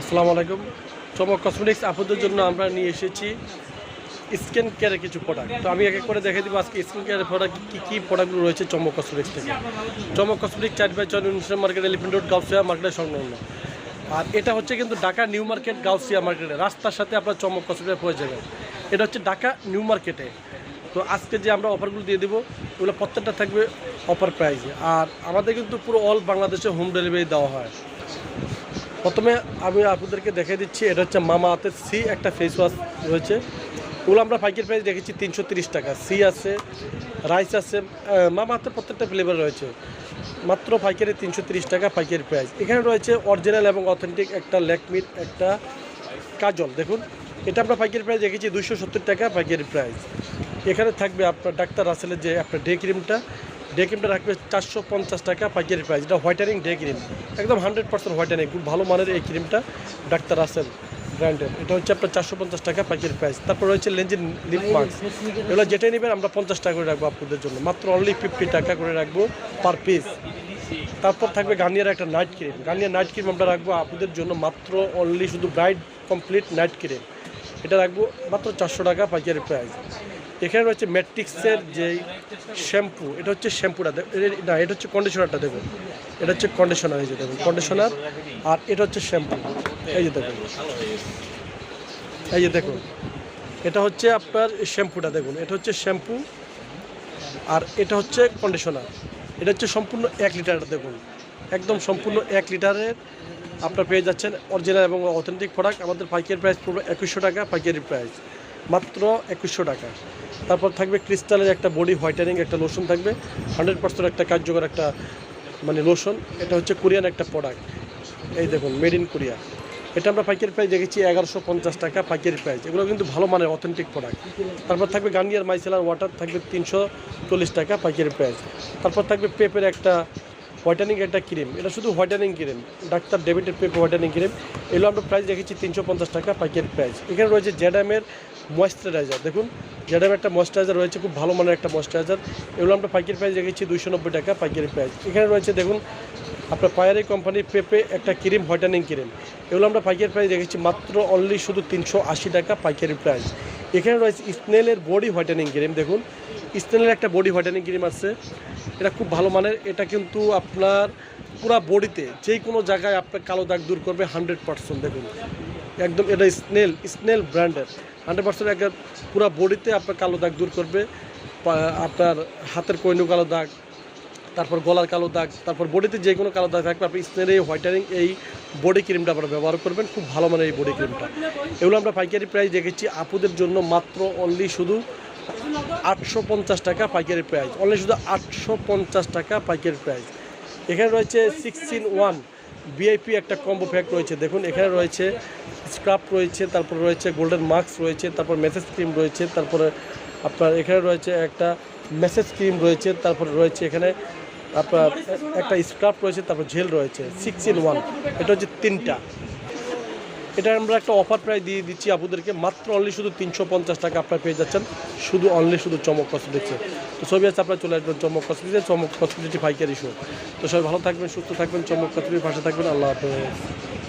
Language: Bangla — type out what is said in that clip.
আসসালামু আলাইকুম। চমক কসমেটিক্স আপনাদের জন্য আমরা নিয়ে এসেছি স্কিন কেয়ারের কিছু প্রোডাক্ট তো আমি এক এক করে দেখে দিব আজকে স্কিন কেয়ারের প্রোডাক্ট কী কী প্রোডাক্টগুলো রয়েছে চমক কসমেটিক্স থেকে। চমক কসমেটিক্স চার বাই চয় university market elephant road Gausia মার্কেটের সংলগ্ন। আর এটা হচ্ছে কিন্তু ঢাকা নিউ মার্কেট, গাউসিয়া মার্কেটে। রাস্তার সাথে আপনার চমক কসমেটিক্স পৌঁছে যাবেন। এটা হচ্ছে ঢাকা নিউ মার্কেটে। তো আজকে যে আমরা অফারগুলো দিয়ে দেবো ওগুলো প্রত্যেকটা থাকবে অফার প্রাইসে আর আমাদের কিন্তু পুরো অল বাংলাদেশে হোম ডেলিভারি দেওয়া হয়। প্রথমে আমি আপনাদেরকে দেখে দিচ্ছি, এটা হচ্ছে মামা হাতের সি একটা ফেস ওয়াশ রয়েছে। ওগুলো আমরা পাইকারি প্রাইস দেখেছি তিনশো টাকা। সি আছে রাইস আছে মামা হাতের প্রত্যেকটা ফ্লেভার রয়েছে। মাত্র পাইকারি তিনশো টাকা পাইকারি প্রাইস এখানে রয়েছে অরিজিনাল এবং অথেন্টিক একটা লেকমিট একটা কাজল। দেখুন, এটা আমরা পাইকারি প্রাইস দেখেছি দুশো টাকা পাইকারি প্রাইস এখানে থাকবে আপনার ডাক্তার রাসেলের যে আপনার ডে ক্রিমটা ডে ক্রিমটা রাখবে চারশো পঞ্চাশ টাকা পাইকারি প্রাইস এটা হোয়াইটানিং ডে ক্রিম একদম হান্ড্রেড পার্সেন্ট হোয়াইটানিং খুব ভালো মানের এই ক্রিমটা ডাক্তার আসেন ব্র্যান্ডের এটা হচ্ছে আপনার চারশো পঞ্চাশ টাকা পাইকারি প্রাইস তারপর রয়েছে লেঞ্জিন লিপ মাস্ক এগুলো যেটাই নেবেন আমরা পঞ্চাশ টাকা করে রাখব আপনাদের জন্য। মাত্র অনলি ফিফটি টাকা করে রাখব পার পিস তারপর থাকবে গার্নিয়ার একটা night cream Garnier night cream আমরা রাখব আপনাদের জন্য মাত্র অনলি শুধু ব্রাইট কমপ্লিট নাইট ক্রিম এটা রাখব মাত্র চারশো টাকা পাইকারি প্রাইস এখানে রয়েছে ম্যাট্রিক্সের যে শ্যাম্পু, এটা হচ্ছে শ্যাম্পুটা না, এটা হচ্ছে কন্ডিশনারটা দেখুন। এটা হচ্ছে কন্ডিশনার এই যে দেখুন কন্ডিশনার আর এটা হচ্ছে শ্যাম্পু, এই যে দেখুন। এই যে দেখুন, এটা হচ্ছে আপনার শ্যাম্পুটা দেখুন, এটা হচ্ছে শ্যাম্পু, আর এটা হচ্ছে কন্ডিশনার এটা হচ্ছে সম্পূর্ণ এক লিটার দেখুন, একদম সম্পূর্ণ এক লিটারের আপনার পেয়ে যাচ্ছেন অরিজিনাল এবং অথেন্টিক প্রোডাক্ট আমাদের পাইকারি প্রাইস পড়বে একুশশো টাকা, পাইকারি প্রাইস মাত্র একুশশো টাকা। তারপর থাকবে ক্রিস্টালের একটা বডি, হোয়াইটানিং একটা লোশন থাকবে, হান্ড্রেড পার্সেন্ট একটা কার্যকর একটা মানে লোশন। এটা হচ্ছে কোরিয়ান একটা প্রোডাক্ট। এই দেখুন, মেড ইন কোরিয়া। এটা আমরা পাইকারি প্রাইস দেখেছি এগারোশো পঞ্চাশ টাকা পাইকারি প্রাইস। এগুলো কিন্তু ভালো মানের, অথেন্টিক প্রোডাক্ট। তারপর থাকবে গার্নিয়ার মাইসেলার ওয়াটার, থাকবে তিনশো চল্লিশ টাকা পাইকারি প্রাইস। তারপর থাকবে পেপের একটা হোয়াইটানিং একটা ক্রিম। এটা শুধু হোয়াইটানিং ক্রিম, ডাক্তার ডেভিডের পেপে হোয়াইটানিং ক্রিম। এগুলো আমরা প্রাইস দেখেছি তিনশো পঞ্চাশ টাকা পাইকারি প্রাইস। এখানে রয়েছে জ্যাডামের ময়েশ্চারাইজার দেখুন জ্যাডামের একটা ময়েশ্চারাইজার রয়েছে, খুব ভালো মানের একটা ময়েশ্চারাইজার এগুলো আমরা পাইকারি প্রাইস দেখেছি দুইশো নব্বই টাকা পাইকারি প্রাইস এখানে রয়েছে, দেখুন, আপনার পায়ারি কোম্পানির পেপে একটা ক্রিম হোয়াইটানিং ক্রিম এগুলো আমরা পাইকারি প্রাইস দেখেছি মাত্র অনলি শুধু তিনশো আশি টাকা পাইকারি প্রাইস এখানে রয়েছে স্নেলের বডি হোয়াইটানিং ক্রিম দেখুন। স্নেলের একটা বডি হোয়াইটানিং ক্রিম আছে। এটা খুব ভালো মানের, এটা কিন্তু আপনার পুরো বডিতে যে কোনো জায়গায় আপনার কালো দাগ দূর করবে হান্ড্রেড পার্সেন্ট দেখুন। একদম এটা স্নেল স্নেল ব্র্যান্ডের হান্ড্রেড পার্সেন্ট একটা পুরো বডিতে আপনার কালো দাগ দূর করবে আপনার হাতের কইনু কালো দাগ, তারপর গলার কালো দাগ, তারপর বডিতে যে কোনো কালো দাগ থাকবে, আপনি স্নেল এই হোয়াইটানিং এই বডি ক্রিমটা আপনারা ব্যবহার করবেন, খুব ভালো মানের এই বডি ক্রিমটা এগুলো আমরা পাইকারি প্রাইস দেখেছি আপুদের জন্য মাত্র অনলি শুধু আটশো পঞ্চাশ টাকা পাইকারি প্রাইস অনলি শুধু আটশো পঞ্চাশ টাকা পাইকারি প্রাইস। এখানে রয়েছে সিক্সটিন ওয়ান ভিআইপি একটা কম্বো প্যাক রয়েছে, দেখুন, এখানে রয়েছে স্ক্রাব রয়েছে, তারপর রয়েছে গোল্ডেন মাস্ক রয়েছে, তারপর মেসেজ ক্রিম রয়েছে, তারপরে আপনার এখানে রয়েছে একটা মেসেজ ক্রিম রয়েছে, তারপর রয়েছে এখানে আপনার একটা স্ক্রাব রয়েছে, তারপর জেল রয়েছে সিক্স ইন ওয়ান এটা হচ্ছে তিনটা। এটা আমরা একটা অফার প্রাইস দিয়ে দিচ্ছি আপুদেরকে মাত্র অনলি শুধু তিনশো পঞ্চাশ টাকা আপনারা পেয়ে যাচ্ছেন, শুধু অনলি শুধু চমক কসমেটিক্সে তো সবই আছে, আপনারা চলে আসবেন চমক কসমেটিক্সে চমক কসমেটিক্স পাইকারি শো তো সবাই ভালো থাকবেন, সুস্থ থাকবেন, চমক কসমেটিক্স পাশে থাকবেন, আল্লাহ হাফেজ।